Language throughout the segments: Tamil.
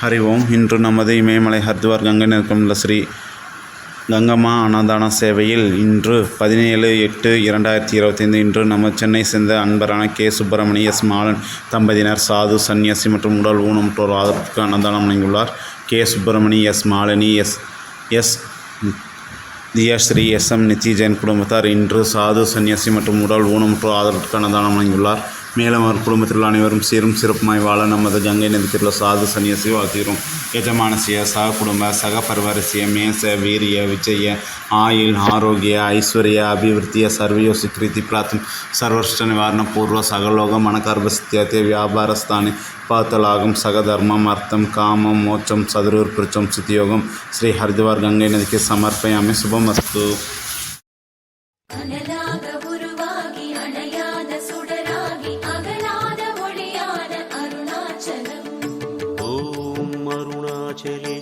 ஹரி ஓம் இன்று நமது இமயமலை ஹரித்வார் கங்கை நெருக்கமுள்ள ஸ்ரீ கங்கம்மா அன்னதான சேவையில் இன்று பதினேழு எட்டு இரண்டாயிரத்தி இருபத்தைந்து இன்று நம்ம சென்னை சேர்ந்த அன்பரான கே. சுப்பிரமணி எஸ். மாலன் தம்பதியினர் சாது சன்னியாசி மற்றும் உடல் ஊனமுற்றோர் ஆதரவுக்கு அன்னதானம் வழங்கியுள்ளார். K. Subramani S. Malini S. S. Thiyasri S. M. Nithyajain குடும்பத்தார் இன்று சாது சன்னியாசி மற்றும் உடல் ஊனமுற்றோர் ஆதரவுக்கு அன்னதானம் வழங்கியுள்ளார். மேலும் அவர் குடும்பத்தில் அனைவரும் சீரும் சிறப்புமாய் வாழ நமது கங்கை நதித்திருள்ள சாது சன்னியசி வாழ்த்துகிறோம் எஜமானசிய சக குடும்ப சக பரவரிசிய மேச வீரிய விஜய ஆயுள் ஆரோக்கிய ஐஸ்வர்ய அபிவிருத்திய சர்வயோசி கிருதி பிரார்த்தம் சர்வஷ்ட நிவாரண பூர்வ சகலோக மனகர்ப வியாபாரஸ்தானி பாத்தலாகும் சகதர்மம் அர்த்தம் காமம் மோட்சம் சதுரூர் பிரிச்சம் சித்தியோகம் ஸ்ரீ ஹரித்வார் கங்கை நதிக்கு சமர்ப்பயாமி. சுபமஸ்து. உருவாகி அணையா চলে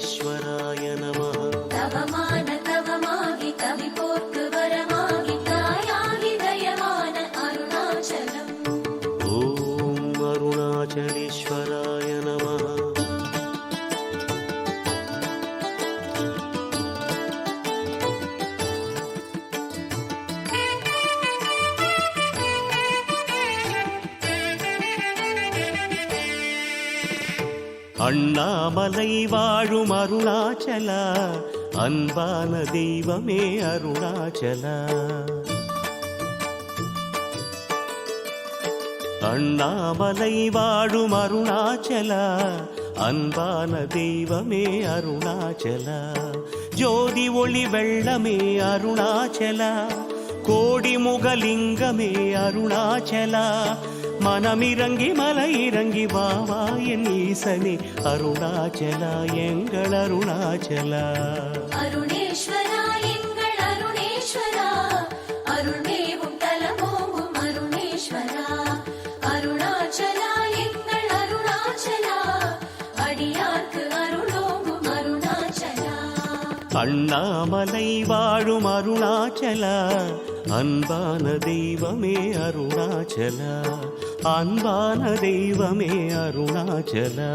அண்ணாமலை வாழும் அருணாச்சலா அன்பான தெய்வமே அருணாச்சலா. அண்ணாமலை வாழும் அருணாச்சலா அன்பான தெய்வமே அருணாச்சலா. ஜோதி ஒளி வெள்ளமே அருணாச்சலா கோடி முகலிங்கமே அருணாச்சலா. மனமிறங்கி மலை இறங்கி வா வா என் ஈசனே. அருணாச்சலா எங்கள் அருணாச்சலா. அருணேஸ்வரா எங்கள் அருணேஸ்வரா. அருள்மேவும் தலமோங்கும் அருணேஸ்வரா. அருணாச்சலா எங்கள் அருணாச்சலா. அடியார்க்கு அருளோங்கும் அருணாச்சலா. அண்ணாமலை வாழும் அருணாச்சலா. அன்பான தெய்வமே அருணாச்சலா. அன்பான தெய்வமே அருணாச்சலா.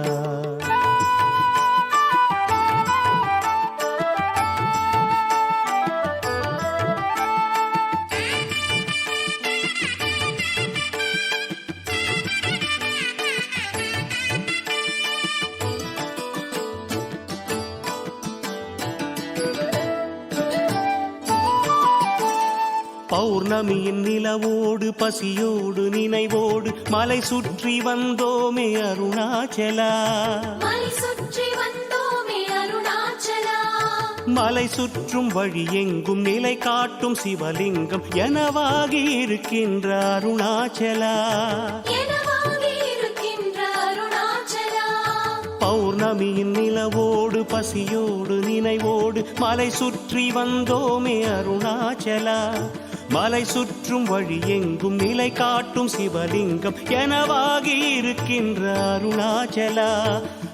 பௌர்ணமியின் நிலவோடு பசியோடு நினைவோடு மலை சுற்றி வந்தோமே அருணாச்சலா. மலை சுற்றும் வழி எங்கும் நிலை காட்டும் சிவலிங்கம் எனவாகி இருக்கின்ற அருணாச்சலா. பௌர்ணமியின் நிலவோடு பசியோடு நினைவோடு மலை சுற்றி வந்தோமே அருணாச்சலா. மலை சுற்றும் வழி எங்கும் நிலை காட்டும் சிவலிங்கம் எனவாகி இருக்கின்ற அருணாச்சலா.